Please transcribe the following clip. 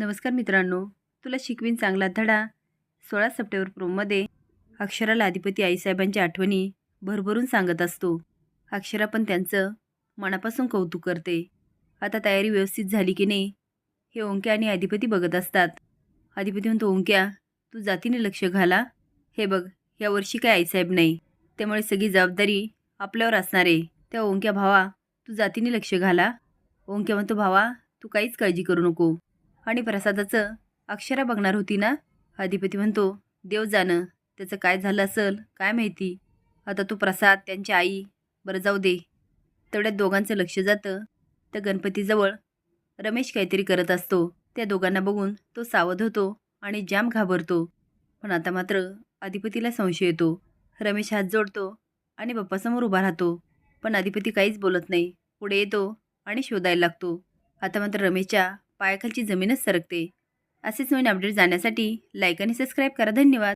नमस्कार मित्रांनो. तुला शिकवीन चांगला धडा. सोळा सप्टेंबर प्रोमध्ये अक्षराला अधिपती आईसाहेबांच्या आठवणी भरभरून सांगत असतो. अक्षरा पण त्यांचं मनापासून कौतुक करते. आता तयारी व्यवस्थित झाली की नाही हे ओंक्या आणि अधिपती बघत असतात. अधिपती म्हणतो ओंक्या तू जातीने लक्ष घाला. हे बघ यावर्षी काय आईसाहेब नाही. त्यामुळे सगळी जबाबदारी आपल्यावर असणार आहे. त्या ओंक्या भावा तू जातीने लक्ष घाला. ओंक्या म्हणतो भावा तू काहीच काळजी करू नको. आणि प्रसादाचं अक्षरा बघणार होती ना? अधिपती म्हणतो देव जाणं. त्याचं काय झालं असेल? काय माहिती? आता तो प्रसाद त्यांची आई. बरं जाऊ दे. तेवढ्यात दोघांचं लक्ष जातं. तर गणपतीजवळ रमेश काहीतरी करत असतो. त्या दोघांना बघून तो सावध होतो आणि जाम घाबरतो. पण आता मात्र अधिपतीला संशय येतो. रमेश हात जोडतो आणि बाप्पासमोर उभा राहतो. पण अधिपती काहीच बोलत नाही. पुढे येतो आणि शोधायला लागतो. आता मात्र रमेशच्या पायाखालची जमीनच सरकते. असेच नवीन अपडेट जाण्यासाठी लाईक आणि सबस्क्राईब करा. धन्यवाद.